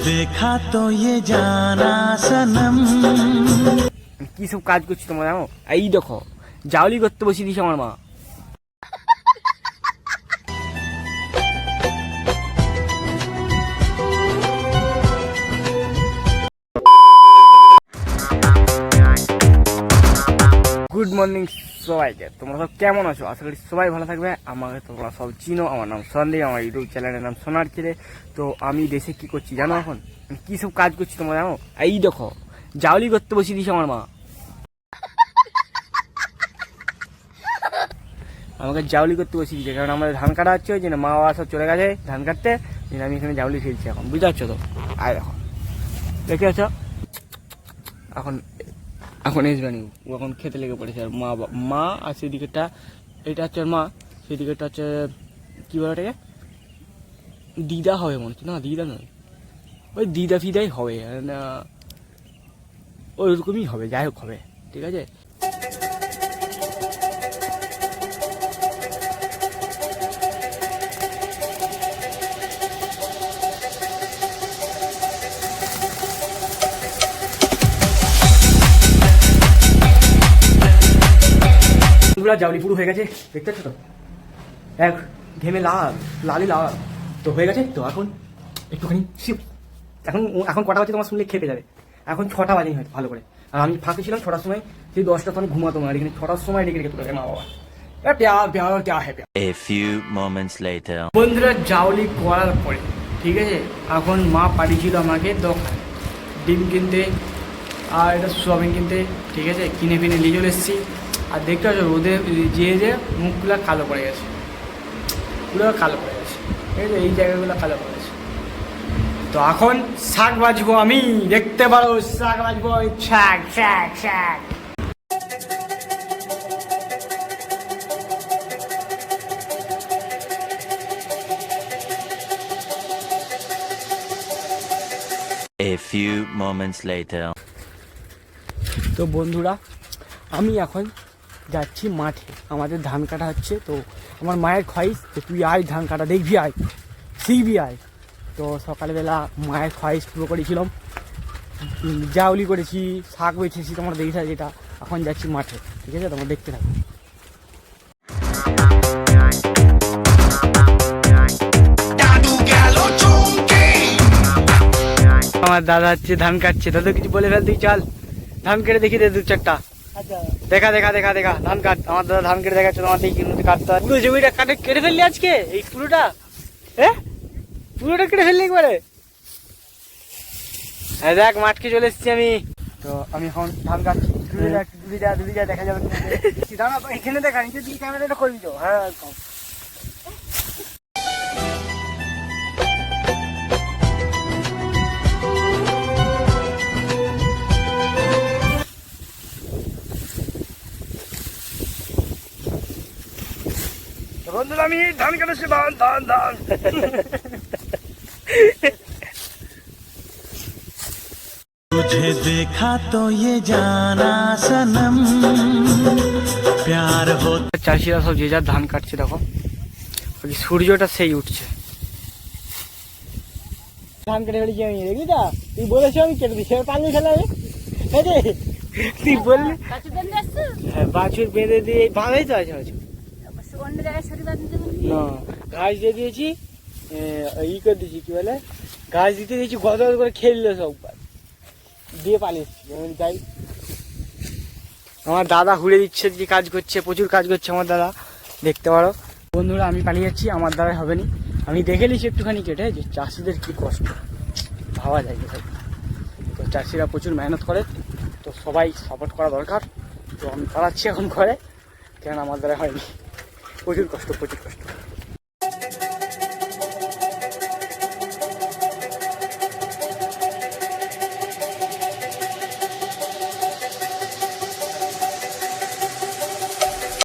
देखा तो ये जाना सनम কি সব কাজ করছি তোমরা জানো এই দেখো জাউলি করতে বসিয়ে দিয়েছে আমার মা গুড মর্নিং সবাইকে। তোমরা সব কেমন আছো? আশা করি সবাই ভালো থাকবে। আমাকে তোমরা সব চিনো। আমার নাম সন্দীপ। আমার ইউটিউব চ্যানেলের নাম সোনার ছেলে তো আমি দেশে কি করছি জানো এখন? কি সব কাজ করছি তোমরা জানো? এই দেখো, জাউলি করতে বসিয়ে দিয়েছে আমার মা। আমাকে জাউলি করতে বসিয়ে দিয়েছে, কারণ আমাদের ধান কাটা হচ্ছে, ওই জন্য মা বাবা সব চলে গেছে ধান কাটতে। জন্য আমি এখানে জাউলি ফেলছি এখন। বুঝতে পারছ তো? আয় দেখো। দেখে আছো এখন এখন এসবে নি ও এখন খেতে লেগে পড়েছে আর মা মা আর সেদিকেটা এটা হচ্ছে মা সেদিকেটা হচ্ছে, কী বলে ওটাকে? দিদা হবে মনে হচ্ছে। না, দিদা নয়। ওই দিদা ফিদাই হবে ওইরকমই হবে, যাই হোক হবে, ঠিক আছে? পুরা জাউলি পুরো হয়ে গেছে। দেখতে পাচ্ছ তো? এক ঘেমে লাল লালে লাল। তো হয়ে গেছে? তো এখন একটুখানি শিপ এখন এখন কটা বাজে তোমার শুনলে খেপে যাবে। এখন ছটা বাজেই হয়তো ভালো করে। আর আমি ফাঁকে ছিলাম ছটার সময় সেই দশটা তখন ঘুমাতো না। আর এখানে ছটার সময় ডেকে রেখে তোলে মা বাবা। হ্যাঁ. বন্ধুরা জাউলি করার পরে ঠিক আছে? এখন মা পাঠিয়েছিল আমাকে দোকান ডিম কিনতে আর এটা সোয়াবিন কিনতে ঠিক আছে? কিনে ফিনে নিয়ে চলে এসেছি। আর দেখতে পাচ্ছ রোদে যে যে মুখগুলো কালো পড়ে গেছে। পুরো কালো পড়ে গেছে। ঠিক আছে এই জায়গাগুলো কালো পড়ে গেছে। তো এখন শাক বাজবো আমি। দেখতে পারো শাক বাজবো শাক শাক শাক। A few moments later. তো বন্ধুরা আমি এখন যাচ্ছি মাঠে। আমাদের ধান কাটা হচ্ছে, তো আমার মায়ের খয়েস যে তুই আয় ধান কাটা, দেখবি আয়, শিখবি আয়। তো সকালবেলা মায়ের খয়েস পুরো করেছিলাম। জাউলি করেছি, শাক বেছেছি, তোমরা দেখেছ যেটা। এখন যাচ্ছি মাঠে, ঠিক আছে? তোমরা দেখতে থাকো। আমার দাদা হচ্ছে ধান কাটছে। দাদা, কিছু বলে ফেল তুই, চল। ধান কেটে দেখি দে দু চারটা দেখা দেখা দেখা দেখা। ধান কাট। আমার দাদা ধান কেটে দেখাচ্ছে তোমার দিকে কিন্তু কাটতে হয় পুরো জমিটা কাটে কেটে ফেললি আজকে? এই পুরোটা? হ্যাঁ পুরোটা কেটে ফেললি একবারে? হ্যাঁ দেখ মাঠকে চলে এসেছি আমি। তো আমি এখন ধান কাটছি। দেখা যাবে। না। দাঁড়া এখানে দেখা নিচে দিকে ক্যামেরাটা করবি তো হ্যাঁ বন্ধুরা আমি ধান কাটাচ্ছি ধান ধান ধান तुझे देखा तो ये जाना सनम प्यार हो চাষিরা সব যে যার ধান কাটছে দেখো ওই সূর্যটা সেই উঠছে ধান কেটে ফেলেছি আমি দেখবি তা তুই বলেছো আমি কেটে দিচ্ছি পানি খেলে আমি এই রে, তুই বললি হ্যাঁ বাছুর বেঁধে দিয়ে বাঁধাই তো আছে বাছুর ঘাস দিয়ে দিয়েছি ই করে দিয়েছি কি বলে? ঘাস দিতে দিয়েছি গদর করে খেললো সব দিয়ে পালিয়ে এসেছি আমি বলি, যাই। আমার দাদা হুড়ে দিচ্ছে যে কাজ করছে প্রচুর কাজ করছে আমার দাদা দেখতে পারো। বন্ধুরা আমি পালিয়ে যাচ্ছি আমার দ্বারা হবে নি। আমি দেখে নিচ্ছি একটুখানি কেটে যে চাষিদের কি কষ্ট। ভাবা যায় ভাই। তো চাষিরা প্রচুর মেহনত করে তো সবাই সাপোর্ট করা দরকার। তো আমি পালাচ্ছি এখন ঘরে কেন আমার দ্বারা হয়নি। ポジルかしてかし。